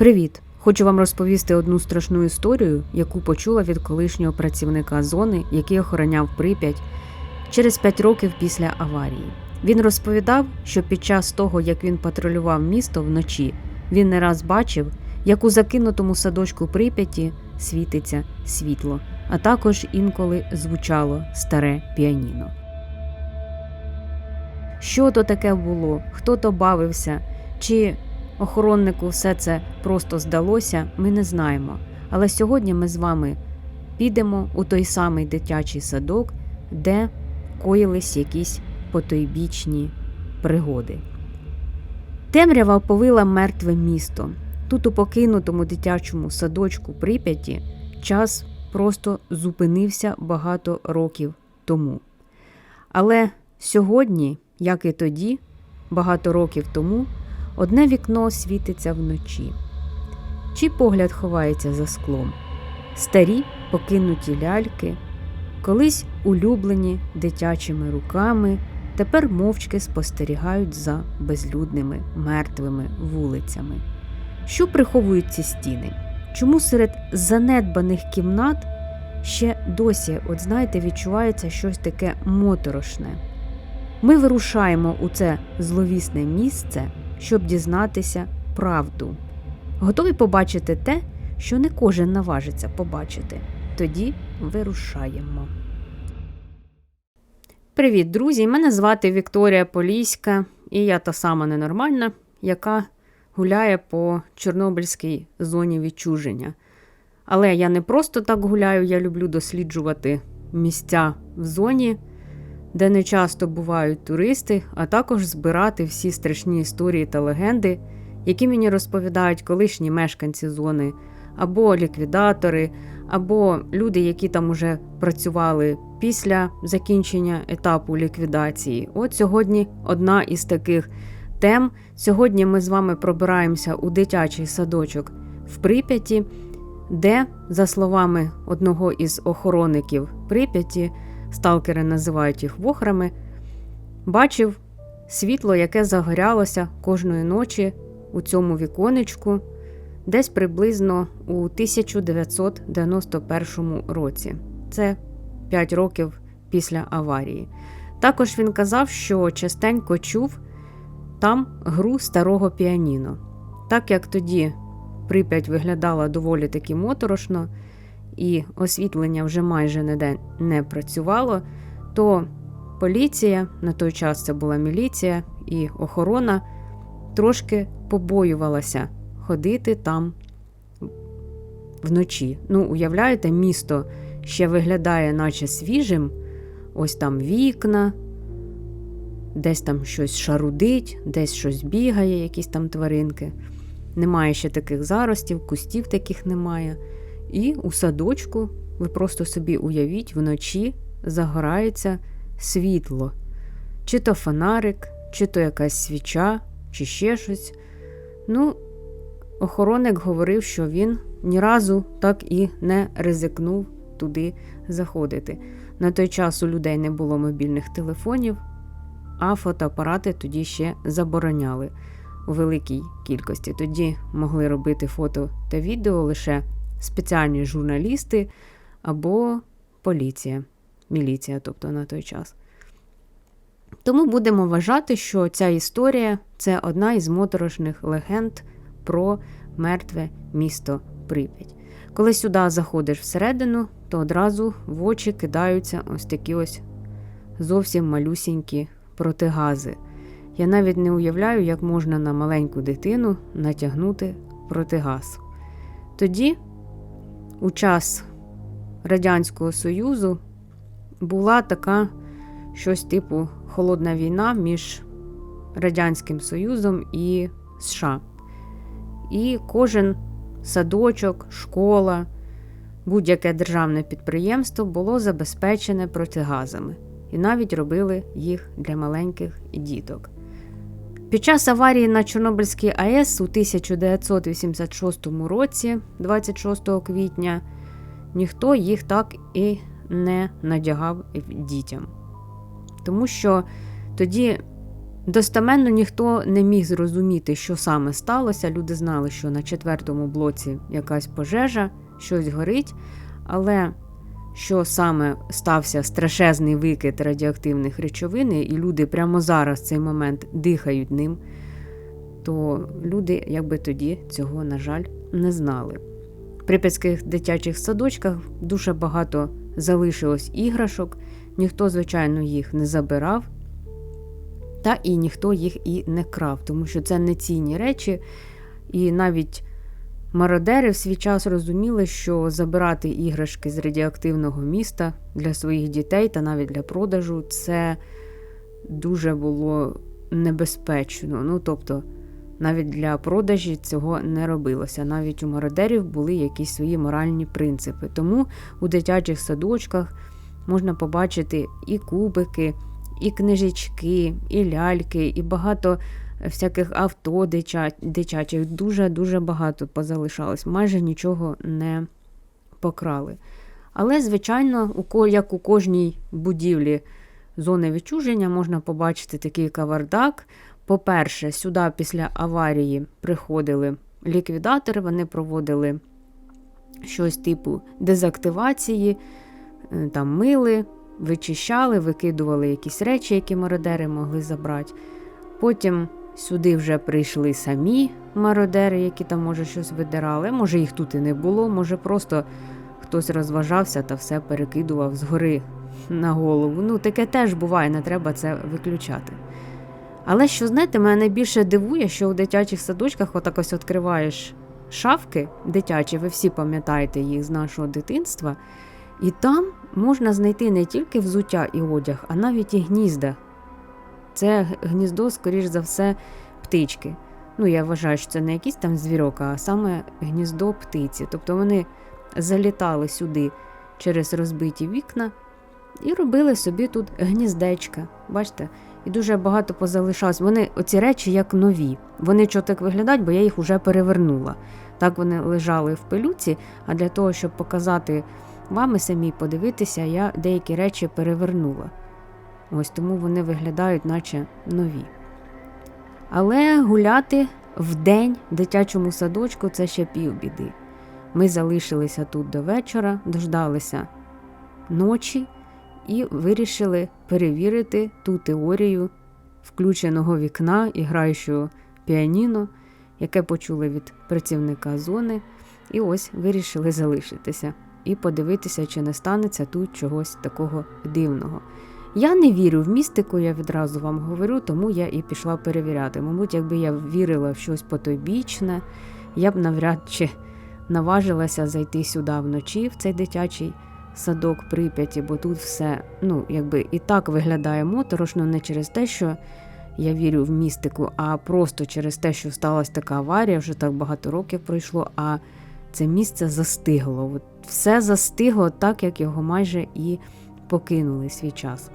Привіт! Хочу вам розповісти одну страшну історію, яку почула від колишнього працівника зони, який охороняв Прип'ять через 5 років після аварії. Він розповідав, що під час того, як він патрулював місто вночі, він не раз бачив, як у закинутому садочку Прип'яті світиться світло, а також інколи звучало старе піаніно. Що то таке було, хто то бавився, чи охороннику все це просто здалося, ми не знаємо. Але сьогодні ми з вами підемо у той самий дитячий садок, де коїлись якісь потойбічні пригоди. Темрява оповила мертве місто. Тут, у покинутому дитячому садочку Прип'яті, час просто зупинився багато років тому. Але сьогодні, як і тоді, багато років тому, одне вікно світиться вночі. Чий погляд ховається за склом? Старі покинуті ляльки, колись улюблені дитячими руками, тепер мовчки спостерігають за безлюдними мертвими вулицями. Що приховують ці стіни? Чому серед занедбаних кімнат ще досі, от знаєте, відчувається щось таке моторошне? Ми вирушаємо у це зловісне місце, щоб дізнатися правду. Готові побачити те, що не кожен наважиться побачити. Тоді вирушаємо. Привіт, друзі! Мене звати Вікторія Поліська, і я та сама ненормальна, яка гуляє по Чорнобильській зоні відчуження. Але я не просто так гуляю, я люблю досліджувати місця в зоні, де не часто бувають туристи, а також збирати всі страшні історії та легенди, які мені розповідають колишні мешканці зони, або ліквідатори, або люди, які там уже працювали після закінчення етапу ліквідації. От сьогодні одна із таких тем. Сьогодні ми з вами пробираємося у дитячий садочок в Прип'яті, де, за словами одного із охоронників Прип'яті, сталкери називають їх вохрами, бачив світло, яке загорялося кожної ночі у цьому віконечку, десь приблизно у 1991 році. Це 5 років після аварії. Також він казав, що частенько чув там гру старого піаніно. Так як тоді Прип'ять виглядала доволі таки моторошно, і освітлення вже майже ніде не працювало, то поліція, на той час це була міліція і охорона, трошки побоювалася ходити там вночі. Ну, уявляєте, місто ще виглядає, наче свіжим, ось там вікна, десь там щось шарудить, десь щось бігає, якісь там тваринки. Немає ще таких заростів, кустів таких немає. І у садочку, ви просто собі уявіть, вночі загорається світло. Чи то фонарик, чи то якась свіча, чи ще щось. Ну, охоронник говорив, що він ні разу так і не ризикнув туди заходити. На той час у людей не було мобільних телефонів, а фотоапарати тоді ще забороняли у великій кількості. Тоді могли робити фото та відео лише спеціальні журналісти або поліція, міліція, тобто на той час. Тому будемо вважати, що ця історія це одна із моторошних легенд про мертве місто Прип'ять. Коли сюди заходиш всередину, то одразу в очі кидаються ось такі ось зовсім малюсінькі протигази. Я навіть не уявляю, як можна на маленьку дитину натягнути протигаз. Тоді, у час Радянського Союзу, була така щось типу холодна війна між Радянським Союзом і США. І кожен садочок, школа, будь-яке державне підприємство було забезпечене протигазами і навіть робили їх для маленьких діток. Під час аварії на Чорнобильській АЕС у 1986 році, 26 квітня, ніхто їх так і не надягав дітям. Тому що тоді Достеменно ніхто не міг зрозуміти, що саме сталося. Люди знали, що на четвертому блоці якась пожежа, щось горить, але що саме стався страшезний викид радіоактивних речовин, і люди прямо зараз в цей момент дихають ним, то люди, якби тоді, цього, на жаль, не знали. В прип'ятських дитячих садочках дуже багато залишилось іграшок, ніхто, звичайно, їх не забирав. Та і ніхто їх і не крав, тому що це не цінні речі. І навіть мародери в свій час розуміли, що забирати іграшки з радіоактивного міста для своїх дітей та навіть для продажу це дуже було небезпечно. Ну, тобто, навіть для продажі цього не робилося. Навіть у мародерів були якісь свої моральні принципи. Тому у дитячих садочках можна побачити і кубики і книжечки, і ляльки, і багато всяких авто дитячих. Дуже-дуже багато позалишалось, майже нічого не покрали. Але, звичайно, як у кожній будівлі зони відчуження можна побачити такий кавардак. По-перше, сюди після аварії приходили ліквідатори, вони проводили щось типу дезактивації, е, там мили, вичищали, викидували якісь речі, які мародери могли забрати. Потім сюди вже прийшли самі мародери, які там, може, щось видирали. Може, їх тут і не було, може, просто хтось розважався та все перекидував згори на голову. Ну, таке теж буває, не треба це виключати. Але що, знаєте, мене найбільше дивує, що у дитячих садочках отак ось відкриваєш шафки дитячі, ви всі пам'ятаєте їх з нашого дитинства, і там можна знайти не тільки взуття і одяг, а навіть і гнізда. Це гніздо, скоріш за все, птички. Ну, я вважаю, що це не якийсь там звірок, а саме гніздо птиці. Тобто вони залітали сюди через розбиті вікна і робили собі тут гніздечка. Бачите? І дуже багато позалишалось. Вони оці речі як нові. Вони чого так виглядають, бо я їх вже перевернула. Так вони лежали в пилюці, а для того, щоб показати вам і самі подивитися, я деякі речі перевернула. Ось тому вони виглядають, наче нові. Але гуляти в день дитячому садочку це ще півбіди. Ми залишилися тут до вечора, дождалися ночі і вирішили перевірити ту теорію включеного вікна і граючого піаніно, яке почули від працівника зони, і ось вирішили залишитися і подивитися, чи не станеться тут чогось такого дивного. Я не вірю в містику, я відразу вам говорю, тому я і пішла перевіряти. Мабуть, якби я вірила в щось потойбічне, я б навряд чи наважилася зайти сюди вночі, в цей дитячий садок Прип'яті, бо тут все ну, якби і так виглядає моторошно, не через те, що я вірю в містику, а просто через те, що сталася така аварія, вже так багато років пройшло. а це місце застигло. От Все застигло так, як його майже і покинули свій час.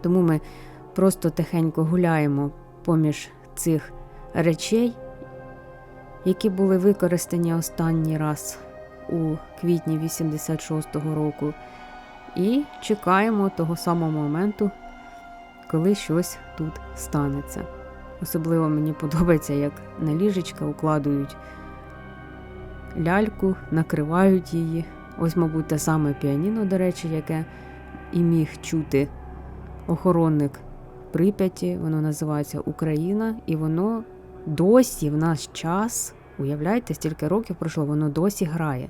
Тому ми просто тихенько гуляємо поміж цих речей, які були використані останній раз у квітні 86-го року, і чекаємо того самого моменту, коли щось тут станеться. Особливо мені подобається, як на ліжечка укладують ляльку, накривають її. Ось, мабуть, те саме піаніно, до речі, яке і міг чути охоронник Прип'яті, воно називається Україна, і воно досі в наш час, уявляєте, стільки років пройшло, воно досі грає.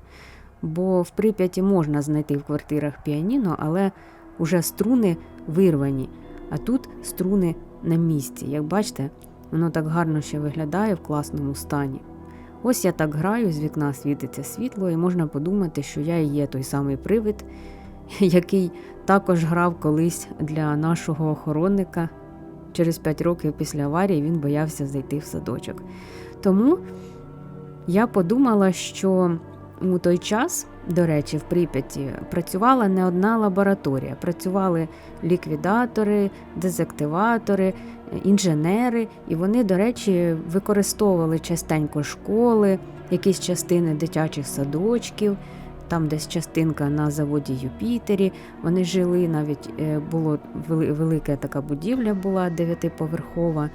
Бо в Прип'яті можна знайти в квартирах піаніно, але вже струни вирвані, а тут струни на місці. Як бачите, воно так гарно ще виглядає в класному стані. Ось я так граю, з вікна світиться світло, і можна подумати, що я і є той самий привид, який також грав колись для нашого охоронника. Через 5 років після аварії він боявся зайти в садочок. Тому я подумала, що у той час, до речі, в Прип'яті працювала не одна лабораторія. Працювали ліквідатори, дезактиватори, інженери, і вони, до речі, використовували частенько школи, якісь частини дитячих садочків. Там десь частинка на заводі Юпітері. Вони жили, навіть е, було велика така будівля була дев'ятиповерхова.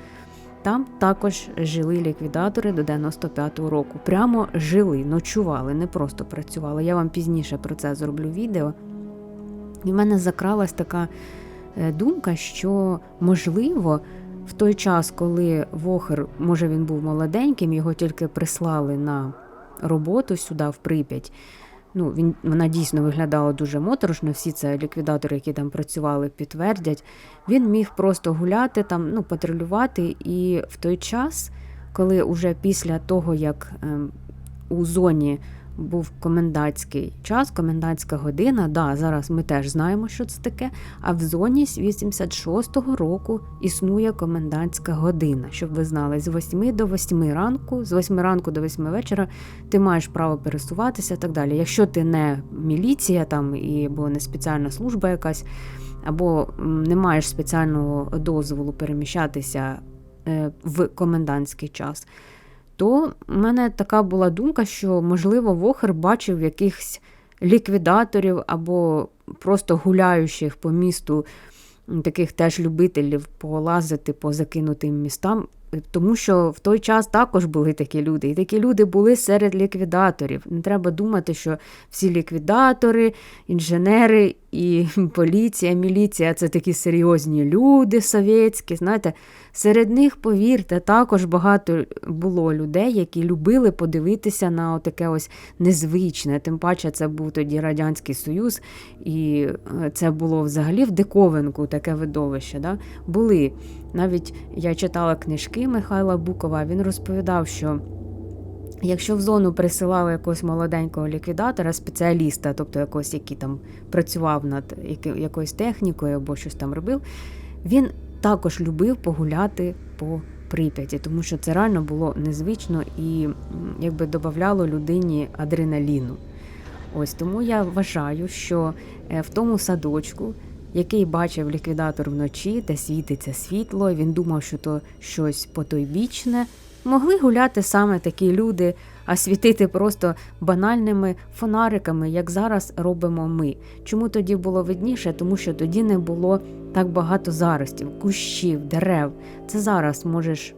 Там також жили ліквідатори до 95-го року. Прямо жили, ночували, не просто працювали. Я вам пізніше про це зроблю відео. І в мене закралась така е, думка, що можливо. В той час, коли Вохер, може він був молоденьким, його тільки прислали на роботу сюди, в Прип'ять. Ну, він, вона дійсно виглядала дуже моторошно, всі це ліквідатори, які там працювали, підтвердять. Він міг просто гуляти там, ну, патрулювати. І в той час, коли уже після того, як ем, у зоні був комендантський час, комендантська година, да, зараз ми теж знаємо, що це таке. А в зоні з 86-го року існує комендантська година, щоб ви знали, з 8 до 8 ранку, з 8 ранку до 8 вечора ти маєш право пересуватися і так далі. Якщо ти не міліція там і або не спеціальна служба якась, або не маєш спеціального дозволу переміщатися е, в комендантський час, то в мене така була думка, що, можливо, Вохер бачив якихось ліквідаторів або просто гуляючих по місту таких теж любителів полазити по закинутим містам. Тому що в той час також були такі люди, і такі люди були серед ліквідаторів. Не треба думати, що всі ліквідатори, інженери і поліція, міліція це такі серйозні люди совєтські. Знаєте, серед них, повірте, також багато було людей, які любили подивитися на таке ось незвичне. Тим паче, це був тоді Радянський Союз, і е, це було взагалі в диковинку таке видовище. Да? Були. Навіть я читала книжки Михайла Букова, він розповідав, що. Якщо в зону присилали якогось молоденького ліквідатора, спеціаліста, тобто якогось, який там працював над якоюсь технікою або щось там робив, він також любив погуляти по Прип'яті, тому що це реально було незвично і якби додавало людині адреналіну. Ось тому я вважаю, що е, в тому садочку, який бачив ліквідатор вночі, де світиться світло, він думав, що то щось потойбічне, могли гуляти саме такі люди, а світити просто банальними фонариками, як зараз робимо ми. Чому тоді було видніше? Тому що тоді не було так багато заростів, кущів, дерев. Це зараз можеш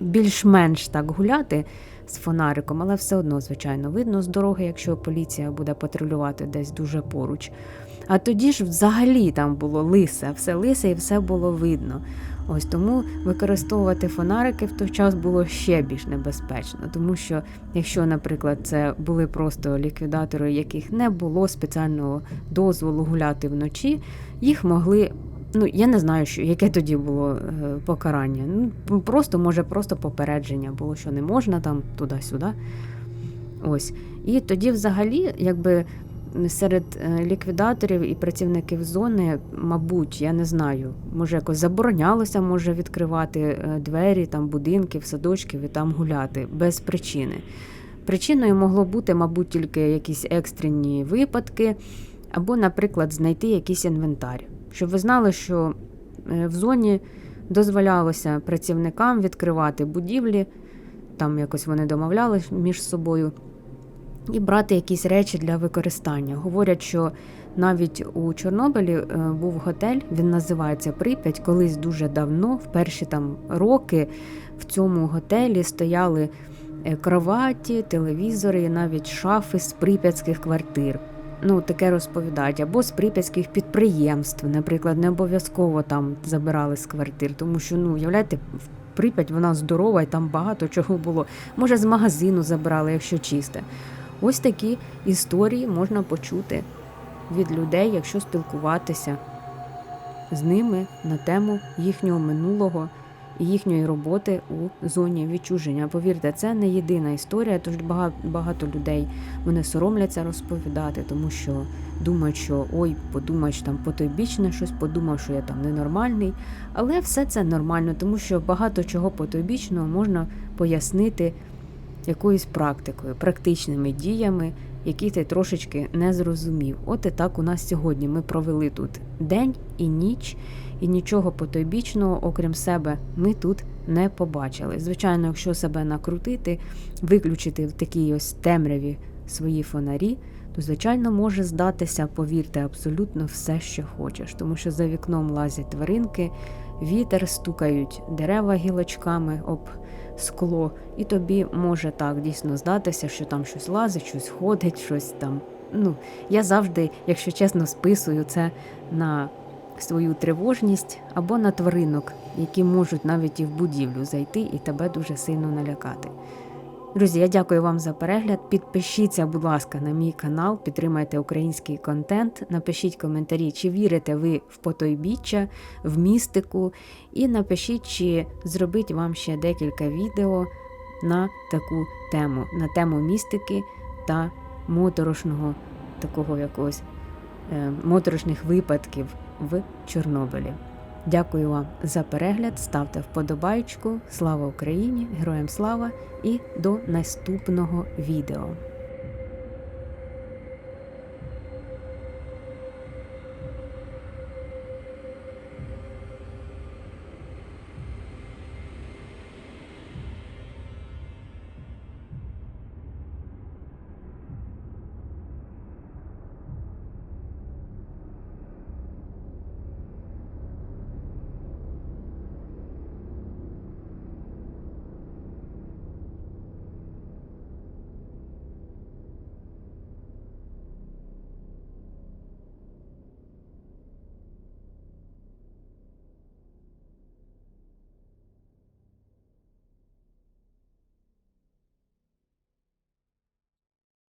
більш-менш так гуляти з фонариком, але все одно, звичайно, видно з дороги, якщо поліція буде патрулювати десь дуже поруч. А тоді ж взагалі там було лисе, все лисе і все було видно. Ось тому використовувати фонарики в той час було ще більш небезпечно, тому що якщо, наприклад, це були просто ліквідатори, яких не було спеціального дозволу гуляти вночі, їх могли. Ну, я не знаю, що яке тоді було е, покарання. Ну, просто, може, просто попередження було, що не можна там туди-сюди. Ось. І тоді, взагалі, якби серед е, ліквідаторів і працівників зони, мабуть, я не знаю, може якось заборонялося може відкривати е, двері там будинків, садочків і там гуляти без причини. Причиною могло бути, мабуть, тільки якісь екстрені випадки, або, наприклад, знайти якийсь інвентар. Щоб ви знали, що е, в зоні дозволялося працівникам відкривати будівлі, там якось вони домовлялись між собою і брати якісь речі для використання. Говорять, що навіть у Чорнобилі е, був готель, він називається Прип'ять. Колись дуже давно, в перші там роки, в цьому готелі стояли е, кроваті, телевізори, і навіть шафи з прип'ятських квартир. Ну, таке розповідають, або з прип'ятських підприємств, наприклад, не обов'язково там забирали з квартир, тому що, ну, уявляєте, в Прип'ять вона здорова і там багато чого було. Може, з магазину забрали, якщо чисте. Ось такі історії можна почути від людей, якщо спілкуватися з ними на тему їхнього минулого і їхньої роботи у зоні відчуження. Повірте, це не єдина історія, тож багато людей вони соромляться розповідати, тому що думають, що ой, подумаєш там потойбічне щось, подумав, що я там ненормальний. Але все це нормально, тому що багато чого потойбічного можна пояснити якоюсь практикою, практичними діями, які ти трошечки не зрозумів. От і так у нас сьогодні ми провели тут день і ніч, і нічого потойбічного, окрім себе, ми тут не побачили. Звичайно, якщо себе накрутити, виключити в такій ось темряві свої фонарі, то звичайно може здатися, повірте, абсолютно все, що хочеш, тому що за вікном лазять тваринки, вітер стукають дерева гілочками об скло, і тобі може так дійсно здатися, що там щось лазить, щось ходить, щось там. Ну, я завжди, якщо чесно, списую це на свою тривожність або на тваринок, які можуть навіть і в будівлю зайти і тебе дуже сильно налякати. Друзі, я дякую вам за перегляд. Підпишіться, будь ласка, на мій канал, підтримайте український контент. Напишіть коментарі, чи вірите ви в потойбіччя, в містику, і напишіть, чи зробить вам ще декілька відео на таку тему, на тему містики та моторошного такого якогось е, моторошних випадків в Чорнобилі. Дякую вам за перегляд. Ставте вподобайку. Слава Україні! Героям слава! І до наступного відео.